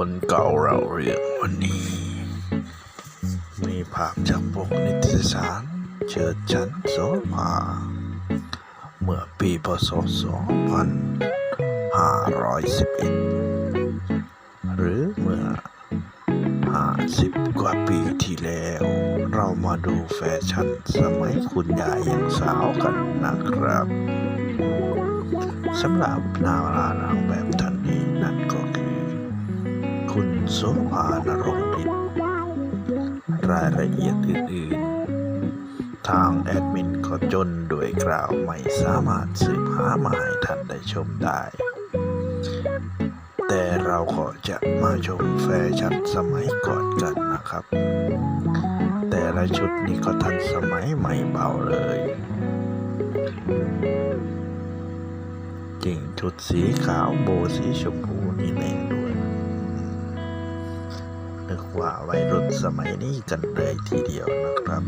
คนเก่าเราเรียกวันนี้ มีภาพจากปกนิตยสาร เชิดชันโสภาเมื่อปีพศ 2511 หรือเมื่อ 50 กว่าปีที่แล้ว เรามาดูแฟชั่นสมัยคุณยายยังสาวกันนะครับสำหรับนาวรานางแบบท่ โสภานรงค์ฤทธิ์รายละเอียดอื่น ๆ ทางแอดมินก็จนด้วยกล่าวไม่สามารถสืบหามาให้ท่านได้ชมได้ แต่เราก็จะมาชมแฟชั่นสมัยก่อนกันนะครับ แต่ละชุดนี้ก็ทันสมัยใหม่เบาเลยจริงชุดสีขาวโบสีชมพูนี่แน่ด้วย นึกว่าวัยรุ่นสมัยนี้กันเลยทีเดียวนะครับ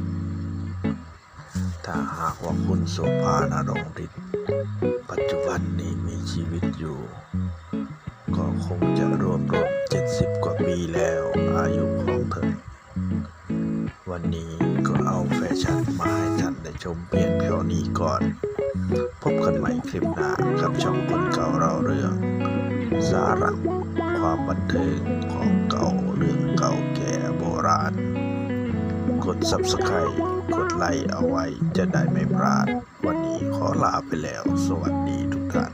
ถ้าหากว่าคุณโสภานรงค์ฤทธิ์ปัจจุบันนี้มีชีวิตอยู่ ก็คงจะรวมรวมเจ็ดสิบกว่าปีแล้วอายุของเธอ วันนี้ก็เอาแฟชั่นมาให้ท่านได้ชมเพียงเท่านี้ก่อน พบกันใหม่คลิปหน้ากับช่องคนเก่าเราเรื่อง สาระความบันเทิงของเก่า เรื่องเก่าแก่โบราณ กด subscribe กดไลค์เอาไว้จะได้ไม่พลาด วันนี้ขอลาไปแล้ว สวัสดีทุกท่าน